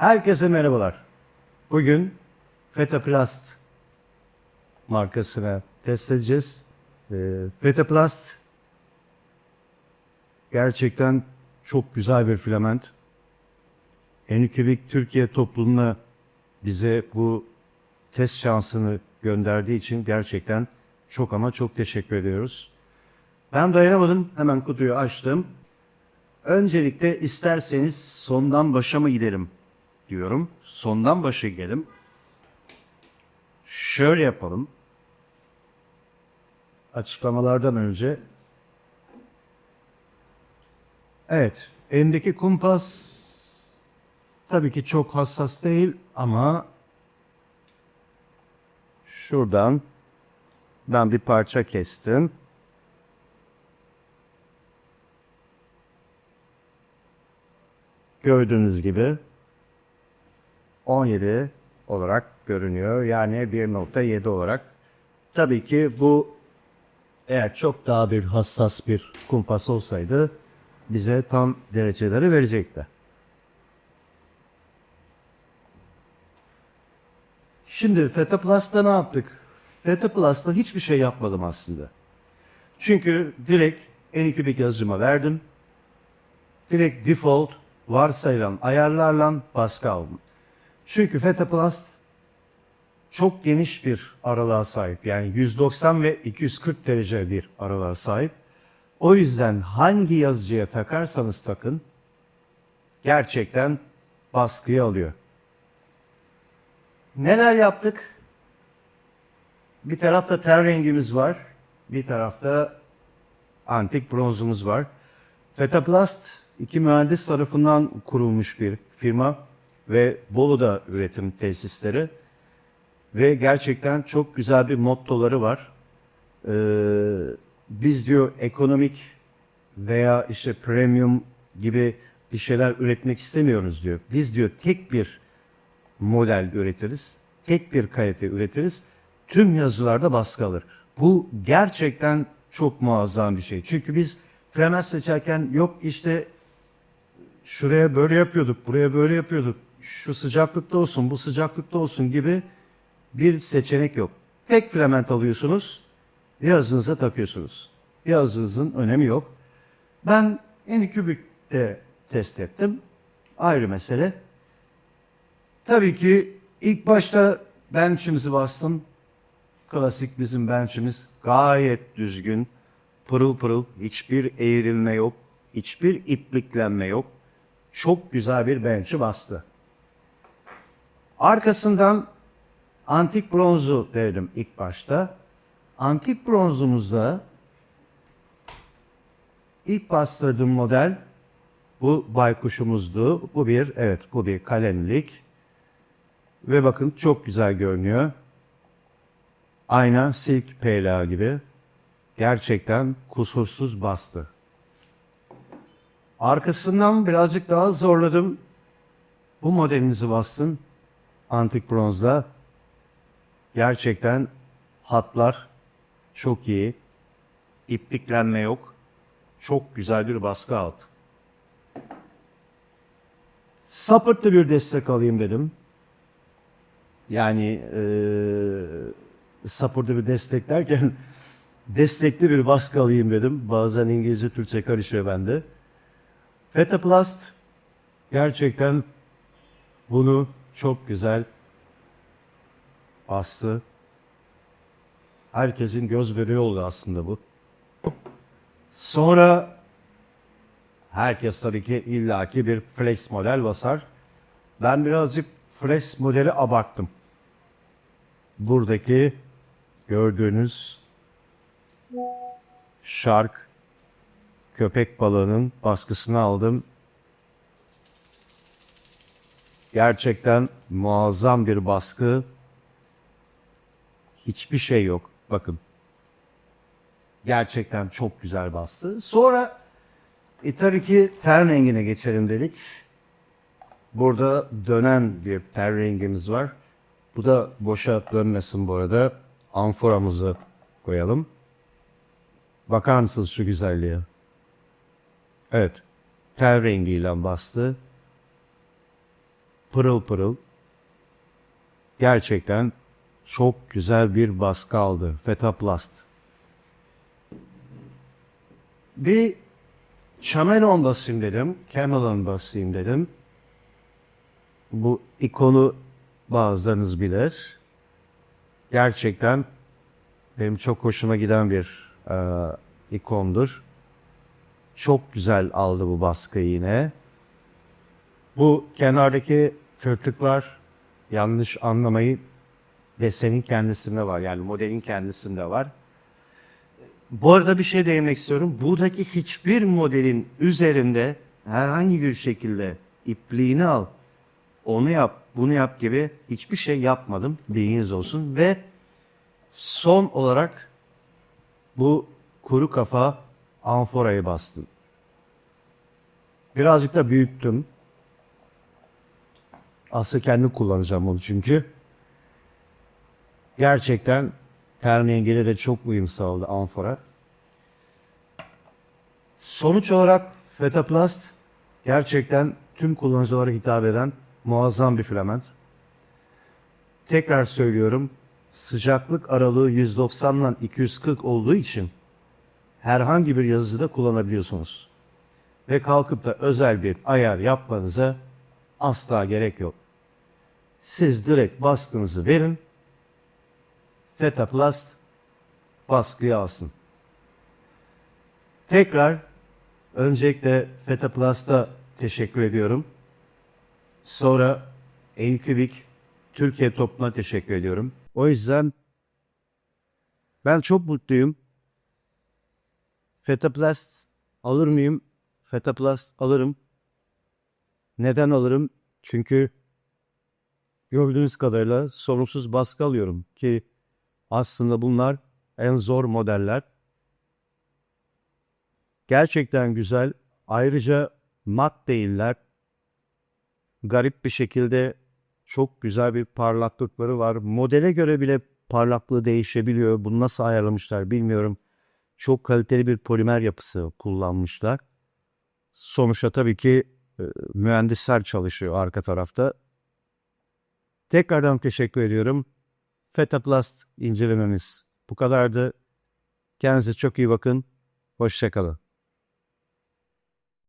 Herkese merhabalar. Bugün Fetaplast markasını test edeceğiz. Ee, Fetaplast gerçekten çok güzel bir filament. Enikübik Türkiye toplumuna bize bu test şansını gönderdiği için gerçekten çok ama çok teşekkür ediyoruz. Ben dayanamadım. Hemen kutuyu açtım. Öncelikle isterseniz sondan başa mı gidelim diyorum. Sondan başa gidelim. Şöyle yapalım. Açıklamalardan önce. Evet. Elimdeki kumpas tabii ki çok hassas değil ama şuradan ben bir parça kestim. Gördüğünüz gibi 17 olarak görünüyor. Yani 1.7 olarak. Tabii ki bu eğer çok daha bir hassas bir kumpas olsaydı bize tam dereceleri verecekti. Şimdi Fetaplast'ta ne yaptık? Fetaplast'ta hiçbir şey yapmadım aslında. Çünkü direkt en kübik yazıcıma verdim. Direkt default varsayılan ayarlarla baskı Çünkü Fetaplast çok geniş bir aralığa sahip. Yani 190 ve 240 derece bir aralığa sahip. O yüzden hangi yazıcıya takarsanız takın gerçekten baskıyı alıyor. Neler yaptık? Bir tarafta ten rengimiz var. Bir tarafta antik bronzumuz var. Fetaplast iki mühendis tarafından kurulmuş bir firma ve Bolu'da üretim tesisleri ve gerçekten çok güzel bir mottoları var. Ee, biz diyor ekonomik veya işte premium gibi bir şeyler üretmek istemiyoruz diyor. Biz diyor tek bir model üretiriz, tek bir kalite üretiriz, tüm yazılarda baskı alır. Bu gerçekten çok muazzam bir şey. Çünkü biz Flemens seçerken yok işte şuraya böyle yapıyorduk, buraya böyle yapıyorduk, şu sıcaklıkta olsun, bu sıcaklıkta olsun gibi bir seçenek yok. Tek filament alıyorsunuz, yazınıza takıyorsunuz. Yazınızın önemi yok. Ben Anycubic'te test ettim. Ayrı mesele. Tabii ki ilk başta bench'imizi bastım. Klasik bizim bench'imiz gayet düzgün, pırıl pırıl, hiçbir eğrilme yok, hiçbir ipliklenme yok. Çok güzel bir bench'i bastı. Arkasından antik bronzu dedim ilk başta. Antik bronzumuzda ilk bastırdığım model bu baykuşumuzdu. Bu bir, evet bu bir kalemlik. Ve bakın çok güzel görünüyor. Aynen silk PLA gibi. Gerçekten kusursuz bastı. Arkasından birazcık daha zorladım. Bu modelimizi bastın. Antik bronzda. Gerçekten hatlar çok iyi. İpliklenme yok. Çok güzel bir baskı aldı. Sapırtlı bir destek alayım dedim. Yani eee sapırtlı bir destek derken destekli bir baskı alayım dedim. Bazen İngilizce Türkçe karışıyor bende. Fetaplast gerçekten bunu çok güzel bastı. Herkesin göz bebeği oldu aslında bu. Sonra herkes tabii ki illaki bir flex model basar. Ben birazcık flex modeli abarttım. Buradaki gördüğünüz şark köpek balığının baskısını aldım. Gerçekten muazzam bir baskı. Hiçbir şey yok. Bakın. Gerçekten çok güzel bastı. Sonra e, tabii ki ten rengine geçelim dedik. Burada dönen bir ten rengimiz var. Bu da boşa dönmesin bu arada. Amforamızı koyalım. Bakar mısınız şu güzelliğe? Evet. Tel rengiyle bastı. Pırıl pırıl. Gerçekten çok güzel bir baskı aldı Fetaplast. Bir Chameleon basayım dedim. Camelon basayım dedim. Bu ikonu bazılarınız bilir. Gerçekten benim çok hoşuma giden bir e, ikondur. Çok güzel aldı bu baskıyı yine. Bu kenardaki tırtıklar yanlış anlamayı desenin kendisinde var. Yani modelin kendisinde var. Bu arada bir şey değinmek istiyorum. Buradaki hiçbir modelin üzerinde herhangi bir şekilde ipliğini al, onu yap, bunu yap gibi hiçbir şey yapmadım. Bilginiz olsun. Ve son olarak bu kuru kafa amforayı bastım. Birazcık da büyüttüm. Aslında kendim kullanacağım onu çünkü. Gerçekten ten de çok uyum sağladı amfora. Sonuç olarak Fetaplast gerçekten tüm kullanıcılara hitap eden muazzam bir filament. Tekrar söylüyorum, sıcaklık aralığı 190 ile 240 olduğu için herhangi bir yazıcıda kullanabiliyorsunuz. Ve kalkıp da özel bir ayar yapmanıza asla gerek yok. Siz direkt baskınızı verin, Fetaplast baskıyı alsın. Tekrar öncelikle Fetaplast'a teşekkür ediyorum. Sonra Enkübik Türkiye topluma teşekkür ediyorum. O yüzden ben çok mutluyum. Fetaplast alır mıyım? Fetaplast alırım. Neden alırım? Çünkü gördüğünüz kadarıyla sorunsuz baskı alıyorum ki aslında bunlar en zor modeller. Gerçekten güzel. Ayrıca mat değiller. Garip bir şekilde çok güzel bir parlaklıkları var. Modele göre bile parlaklığı değişebiliyor. Bunu nasıl ayarlamışlar bilmiyorum. Çok kaliteli bir polimer yapısı kullanmışlar. Sonuçta tabii ki e, mühendisler çalışıyor arka tarafta. Tekrardan teşekkür ediyorum. Fetaplast incelememiz bu kadardı. Kendinize çok iyi bakın. Hoşçakalın.